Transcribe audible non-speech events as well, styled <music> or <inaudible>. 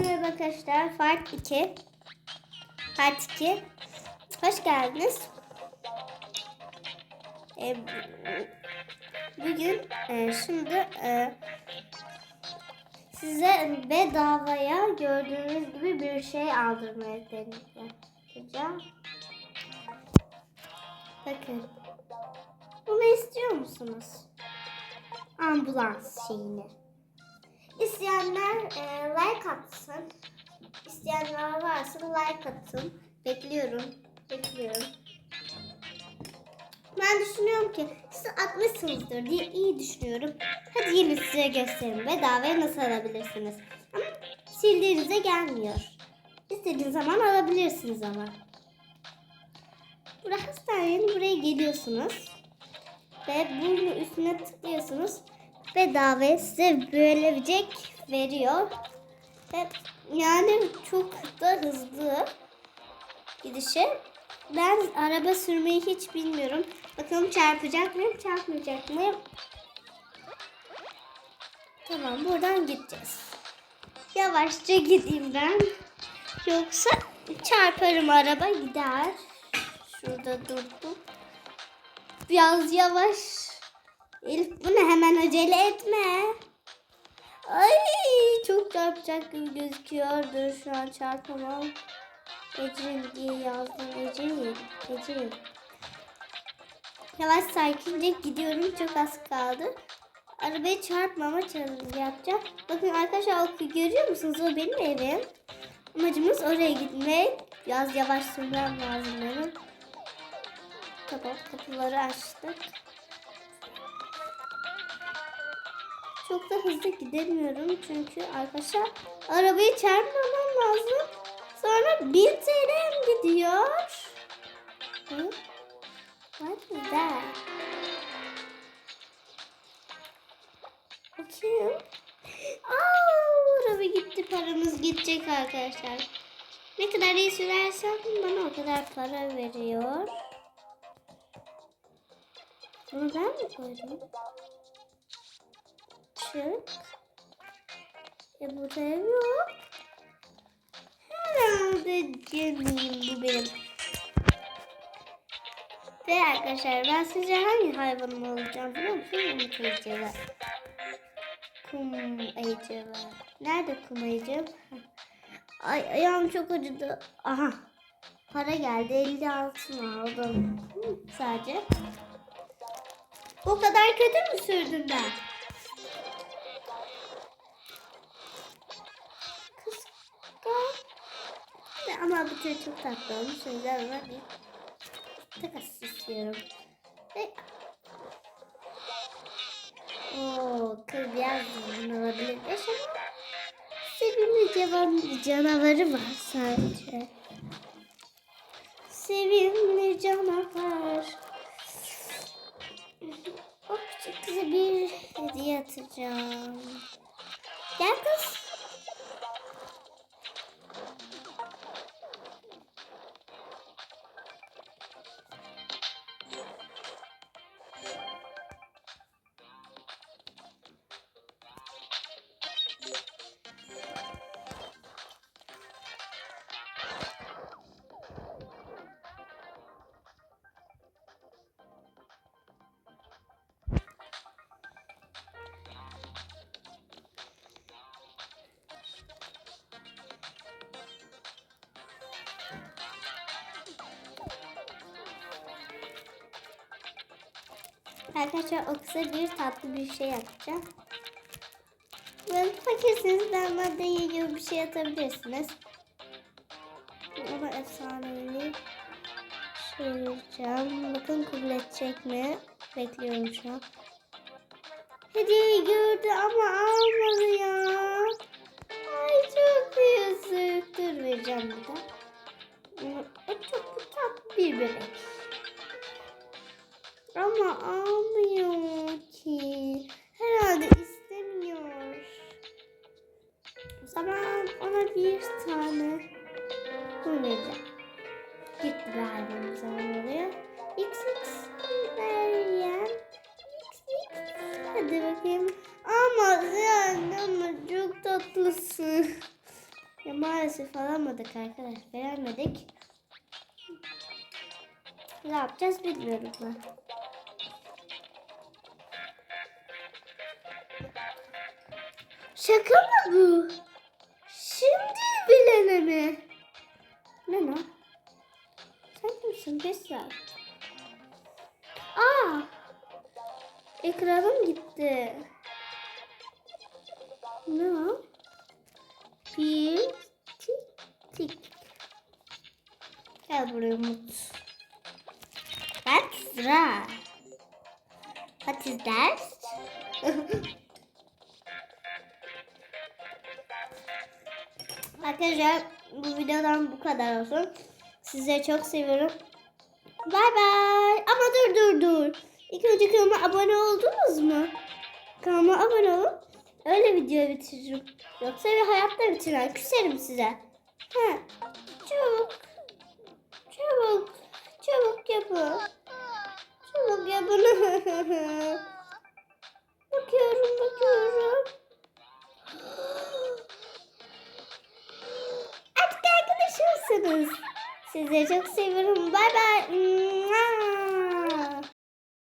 Merhaba arkadaşlar. Part 2. Part 2. Hoş geldiniz. Ee, bugün e, şimdi e, size bedavaya gördüğünüz gibi bir şey aldırmaya deneyeceğim. Bakın. Bunu istiyor musunuz? Ambulans şeyini. İsteyenler e, like atsın. İsteyenler varsa like atın. Bekliyorum. Bekliyorum. Ben düşünüyorum ki siz atmışsınızdır diye iyi düşünüyorum. Hadi yine size göstereyim. Bedavaya nasıl alabilirsiniz. Ama sildiğinizde gelmiyor. İstediğiniz zaman alabilirsiniz ama. Burası hastanenin buraya geliyorsunuz. Ve bunun üstüne tıklıyorsunuz. Bedava size böyle bir cek veriyor. Ve yani çok da hızlı gidişi. Ben araba sürmeyi hiç bilmiyorum. Bakalım çarpacak mıyım, çarpmayacak mıyım? Tamam, buradan gideceğiz. Yavaşça gideyim ben. Yoksa çarparım araba gider. Şurada durdum. Biraz yavaş. Elif bunu hemen acele etme. Ay çok çarpacak gibi gözüküyor. Dur şu an çarpamam. Ecrin diye yazdım. Ecrin. Ecrin. Yavaş sakince gidiyorum. Çok az kaldı. Arabayı çarpmama challenge yapacağım. Bakın arkadaşlar o görüyor musunuz? O benim evim. Amacımız oraya gitmek. Biraz yavaş sürmem lazım benim. Tamam kapıları açtık. Çok da hızlı gidemiyorum çünkü arkadaşlar arabayı çarpmamam lazım. Sonra 1000 TL'm gidiyor. What is that? Bakayım. Aa, araba gitti paramız gidecek arkadaşlar. Ne kadar iyi sürersem bana o kadar para veriyor. Bunu ben mi koydum? Çık. E burada ev yok. Herhalde gemiyim bu benim. Ve arkadaşlar ben sizce hangi hayvanım olacağım biliyor musunuz? Unutmayacağım. Kum ayıcı var. Nerede kum ayıcı? <laughs> Ay ayağım çok acıdı. Aha. Para geldi. 50 altın aldım. Sadece. O kadar kötü mü sürdüm ben? Ama bu tür çok tatlı olmuş. O yüzden ona bir takas istiyorum. Ve... Oo, kız biraz düzgün olabilir. Yaşam. Sevimli cavan, canavarı var sadece. Sevimli canavar. O küçük kıza bir hediye atacağım. Gel kız. Arkadaşlar o kısa bir tatlı bir şey yapacağım. Böyle fakirsiniz maddeye gibi bir şey atabilirsiniz. Ama efsanevi çevireceğim. Bakın kabul edecek mi? Bekliyorum şu an. Hediyeyi gördü ama almadı ya. Ay çok yazık. Dur vereceğim bir çok tatlı bir bebek. Ama almıyor ki. Herhalde istemiyor. O zaman ona bir tane vereceğim. Gitti galiba zaman oraya. XX Meryem. XX. Hadi bakayım. Ama yani ama çok tatlısın. Ya maalesef alamadık arkadaş. Beğenmedik. Ne yapacağız bilmiyorum ben. Şaka mı bu? Şimdi bilene mi? Ne lan? Sen kimsin? Saat. Aa! Ekranım gitti. Ne o? Bir tik tik. Gel buraya Umut. That's right. What is that? <laughs> Arkadaşlar bu videodan bu kadar olsun. Sizleri çok seviyorum. Bay bay. Ama dur dur dur. İlk önce kanalıma abone oldunuz mu? Kanalıma abone olun. Öyle video bitiririm. Yoksa bir hayatta bitiren küserim size. Ha. Çabuk. Çabuk. Çabuk yapın. Çabuk yapın. <laughs> bakıyorum. Arkadaşımsınız. Sizleri çok seviyorum. Bay bay.